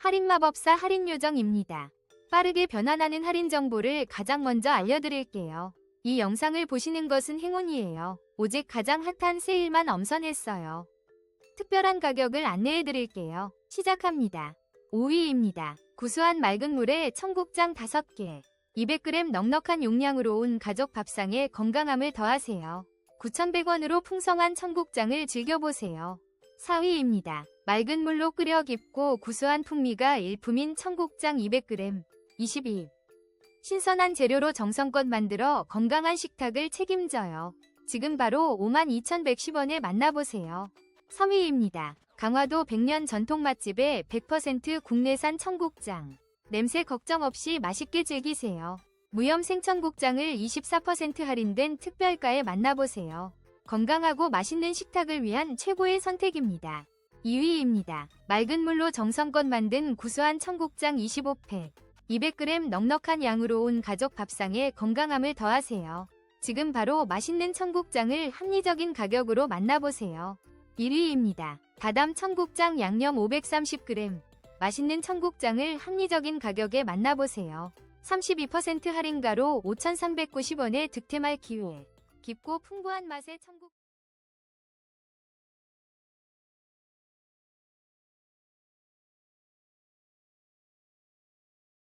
할인마법사 할인요정입니다. 빠르게 변환하는 할인 정보를 가장 먼저 알려드릴게요. 이 영상을 보시는 것은 행운이에요. 오직 가장 핫한 세일만 엄선했어요. 특별한 가격을 안내해드릴게요. 시작합니다. 5위입니다. 구수한 맑은 물에 청국장 5개, 200g 넉넉한 용량으로 온 가족 밥상에 건강함을 더하세요. 9,100원으로 풍성한 청국장을 즐겨보세요. 4위입니다. 맑은 물로 끓여 깊고 구수한 풍미가 일품인 청국장 200g, 22. 신선한 재료로 정성껏 만들어 건강한 식탁을 책임져요. 지금 바로 52,110원에 만나보세요. 3위입니다. 강화도 100년 전통 맛집의 100% 국내산 청국장. 냄새 걱정 없이 맛있게 즐기세요. 무염 생청국장을 24% 할인된 특별가에 만나보세요. 건강하고 맛있는 식탁을 위한 최고의 선택입니다. 2위입니다. 맑은 물로 정성껏 만든 구수한 청국장 25팩. 200g 넉넉한 양으로 온 가족 밥상에 건강함을 더하세요. 지금 바로 맛있는 청국장을 합리적인 가격으로 만나보세요. 1위입니다. 다담 청국장 양념 530g. 맛있는 청국장을 합리적인 가격에 만나보세요. 32% 할인가로 5,390원에 득템할 기회. 깊고 풍부한 맛의 청국